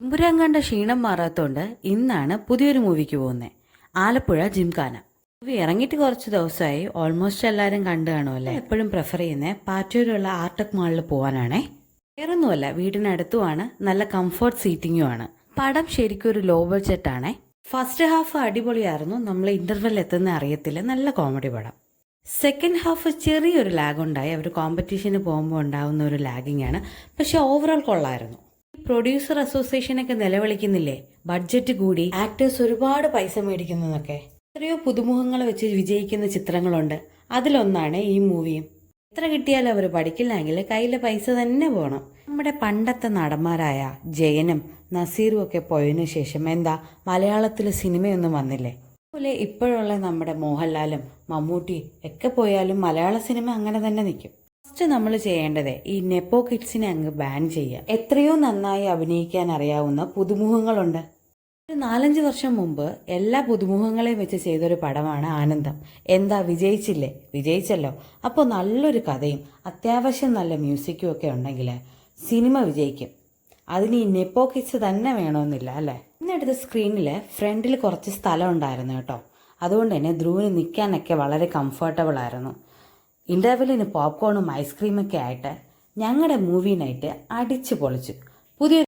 എമ്പുരാൻ കണ്ട ക്ഷീണം മാറാത്തോണ്ട് ഇന്നാണ് പുതിയൊരു മൂവിക്ക് പോകുന്നത് ആലപ്പുഴ ജിംഖാന. മൂവി ഇറങ്ങിയിട്ട് കുറച്ച് ദിവസമായി ഓൾമോസ്റ്റ് എല്ലാവരും കണ്ടു കാണുമല്ലേ എപ്പോഴും പ്രിഫർ ചെയ്യുന്നത് പാറ്റൂരുള്ള ആർട്ടക് മാളിൽ പോകാനാണേ വേറൊന്നുമല്ല വീടിനടുത്തുമാണ് നല്ല കംഫർട്ട് സീറ്റിംഗും ആണ്. പടം ശരിക്കും ഒരു ലോ ബഡ്ജറ്റ് ആണേ. ഫസ്റ്റ് ഹാഫ് അടിപൊളിയായിരുന്നു നമ്മൾ ഇന്റർവെൽ എത്തുന്ന അറിയത്തില്ല നല്ല കോമഡി പടം. സെക്കൻഡ് ഹാഫ് ചെറിയൊരു ലാഗ് ഉണ്ടായി അവർ കോമ്പറ്റീഷന് പോകുമ്പോൾ ഉണ്ടാവുന്ന ഒരു ലാഗിങ് ആണ്. പക്ഷെ ഓവറോൾ കൊള്ളായിരുന്നു. പ്രൊഡ്യൂസർ അസോസിയേഷനൊക്കെ നിലവിളിക്കുന്നില്ലേ? ബഡ്ജറ്റ് കൂടി ആക്ടേഴ്സ് ഒരുപാട് പൈസ മേടിക്കുന്നതൊക്കെ. എത്രയോ പുതുമുഖങ്ങൾ വെച്ച് വിജയിക്കുന്ന ചിത്രങ്ങളുണ്ട്. അതിലൊന്നാണ് ഈ മൂവിയും. എത്ര കിട്ടിയാലും അവർ പഠിക്കില്ലെങ്കിൽ കയ്യിലെ പൈസ തന്നെ പോകണം നമ്മുടെ പണ്ടത്തെ നടന്മാരായ ജയനും നസീറും ഒക്കെ പോയതിനു ശേഷം എന്താ മലയാളത്തിൽ സിനിമയൊന്നും വന്നില്ലേ? അതുപോലെ ഇപ്പോഴുള്ള നമ്മുടെ മോഹൻലാലും മമ്മൂട്ടി ഒക്കെ പോയാലും മലയാള സിനിമ അങ്ങനെ തന്നെ നിൽക്കും ഫസ്റ്റ് നമ്മൾ ചെയ്യേണ്ടത് ഈ നെപ്പോ കിഡ്സിനെ അങ്ങ് ബാൻ ചെയ്യുക. എത്രയോ നന്നായി അഭിനയിക്കാൻ അറിയാവുന്ന പുതുമുഖങ്ങളുണ്ട്. ഒരു നാലഞ്ച് വർഷം മുമ്പ് എല്ലാ പുതുമുഖങ്ങളെയും വെച്ച് ചെയ്തൊരു പടമാണ് ആനന്ദം. എന്താ വിജയിച്ചില്ലേ? വിജയിച്ചല്ലോ. അപ്പോൾ നല്ലൊരു കഥയും അത്യാവശ്യം നല്ല മ്യൂസിക്കും ഒക്കെ ഉണ്ടെങ്കിൽ സിനിമ വിജയിക്കും. അതിന് ഈ നെപ്പോ കിഡ്സ് തന്നെ വേണമെന്നില്ല അല്ലേ? ഇന്നെടുത്ത സ്ക്രീനിൽ ഫ്രണ്ടിൽ കുറച്ച് സ്ഥലം ഉണ്ടായിരുന്നു കേട്ടോ. അതുകൊണ്ട് തന്നെ ധ്രുവിന് നിൽക്കാനൊക്കെ വളരെ കംഫർട്ടബിൾ ആയിരുന്നു. ഇന്റർവെല്ലിന് പോപ്കോണും ഐസ്ക്രീമൊക്കെ ആയിട്ട് ഞങ്ങളുടെ മൂവി നൈറ്റ് അടിച്ചു പൊളിച്ചു. പുതിയ